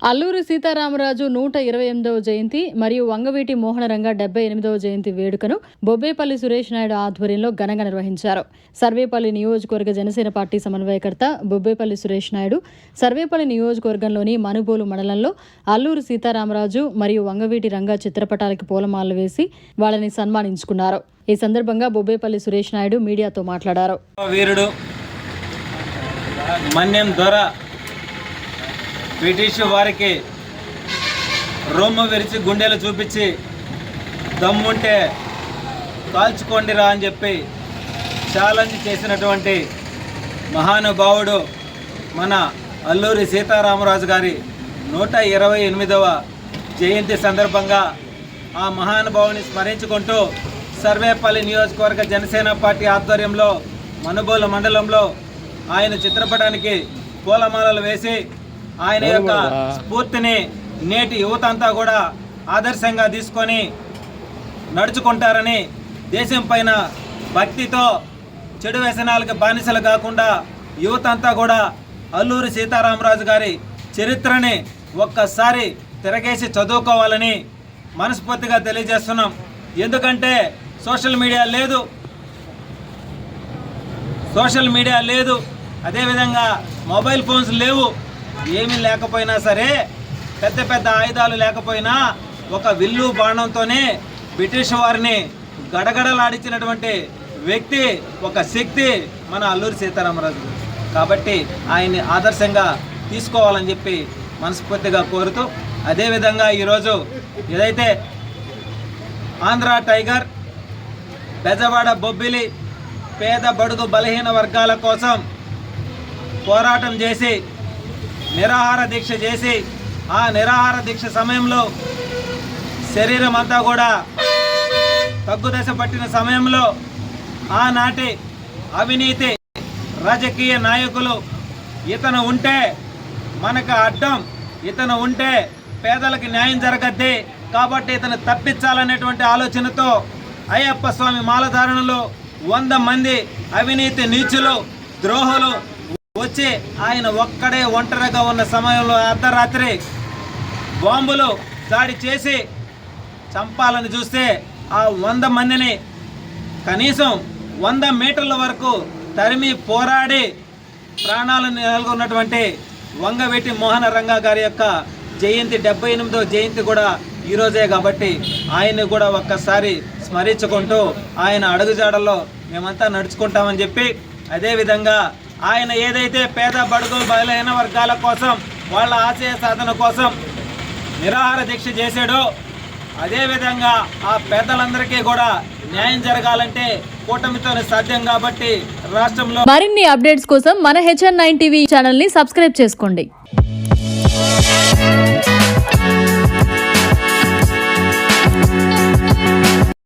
అల్లూరి సీతారామరాజు నూట ఇరవై ఎనిమిదవ జయంతి మరియు వంగవీటి మోహనరంగ డెబ్బై ఎనిమిదవ జయంతి వేడుకను బొబ్బేపల్లి సురేష్ నాయుడు ఆధ్వర్యంలో ఘనంగా నిర్వహించారు. సర్వేపల్లి నియోజకవర్గ జనసేన పార్టీ సమన్వయకర్త బొబ్బేపల్లి సురేష్ నాయుడు సర్వేపల్లి నియోజకవర్గంలోని మనుబోలు మండలంలో అల్లూరి సీతారామరాజు మరియు వంగవీటి రంగ చిత్రపటాలకి పూలమాలలు వేసి వాళ్ళని సన్మానించుకున్నారు. ఈ సందర్భంగా బొబ్బేపల్లి సురేష్ నాయుడు మీడియాతో మాట్లాడారు. వీరుడు మన్యం ద్వారా బ్రిటిష్ వారికి రొమ్ము విరిచి గుండెలు చూపించి దమ్ముంటే కాల్చుకోండిరా అని చెప్పి ఛాలెంజ్ చేసినటువంటి మహానుభావుడు మన అల్లూరి సీతారామరాజు గారి నూట ఇరవై ఎనిమిదవ జయంతి సందర్భంగా ఆ మహానుభావుని స్మరించుకుంటూ సర్వేపల్లి నియోజకవర్గ జనసేన పార్టీ ఆధ్వర్యంలో మనుబోలు మండలంలో ఆయన చిత్రపటానికి పూలమాలలు వేసి ఆయన యొక్క స్ఫూర్తిని నేటి యువత అంతా కూడా ఆదర్శంగా తీసుకొని నడుచుకుంటారని దేశం పైన భక్తితో చెడు వ్యసనాలకు బానిసలు కాకుండా యువత అంతా కూడా అల్లూరి సీతారామరాజు గారి చరిత్రని ఒక్కసారి తిరగేసి చదువుకోవాలని మనస్ఫూర్తిగా తెలియజేస్తున్నాం. ఎందుకంటే సోషల్ మీడియా లేదు. సోషల్ మీడియా లేదు. అదేవిధంగా మొబైల్ ఫోన్స్ లేవు. ఏమీ లేకపోయినా సరే పెద్ద పెద్ద ఆయుధాలు లేకపోయినా ఒక విల్లు బాణంతోనే బ్రిటిష్ వారిని గడగడలాడించినటువంటి వ్యక్తి ఒక శక్తి మన అల్లూరి సీతారామరాజు కాబట్టి ఆయన్ని ఆదర్శంగా తీసుకోవాలని చెప్పి మనస్ఫూర్తిగా కోరుతూ అదేవిధంగా ఈరోజు ఏదైతే ఆంధ్ర టైగర్ బెజవాడ బొబ్బిలి పేద బడుగు బలహీన వర్గాల కోసం పోరాటం చేసి నిరాహార దీక్ష చేసి ఆ నిరాహార దీక్ష సమయంలో శరీరం అంతా కూడా తగ్గుదశ పట్టిన సమయంలో ఆనాటి అవినీతి రాజకీయ నాయకులు ఇతను ఉంటే మనకు అడ్డం ఇతను ఉంటే పేదలకు న్యాయం జరగద్ది కాబట్టి ఇతను తప్పించాలనేటువంటి ఆలోచనతో అయ్యప్ప స్వామి మాలధారణలో వంద మంది అవినీతి నీచులు ద్రోహులు వచ్చి ఆయన ఒక్కడే ఒంటరిగా ఉన్న సమయంలో అర్ధరాత్రి బాంబులు దాడి చేసి చంపాలని చూస్తే ఆ వంద మందిని కనీసం వంద మీటర్ల వరకు తరిమి పోరాడి ప్రాణాలు నెలకొన్నటువంటి వంగవెట్టి మోహన రంగా గారి యొక్క జయంతి డెబ్బై ఎనిమిదో జయంతి కూడా ఈరోజే కాబట్టి ఆయన్ని కూడా ఒక్కసారి స్మరించుకుంటూ ఆయన అడుగుజాడల్లో మేమంతా నడుచుకుంటామని చెప్పి అదేవిధంగా ఆయన ఏదైతే పేద బడుగు బలహీన వర్గాల కోసం వాళ్ళ ఆశయ సాధన కోసం నిరాహార దీక్ష చేశాడో అదేవిధంగా ఆ పేదలందరికీ కూడా న్యాయం జరగాలంటే కూటమితో సాధ్యం కాబట్టి రాష్ట్రంలో మరిన్ని అప్డేట్స్ కోసం మన హెచ్ఎన్ నైన్ టీవీ ఛానల్ని సబ్స్క్రైబ్ చేసుకోండి.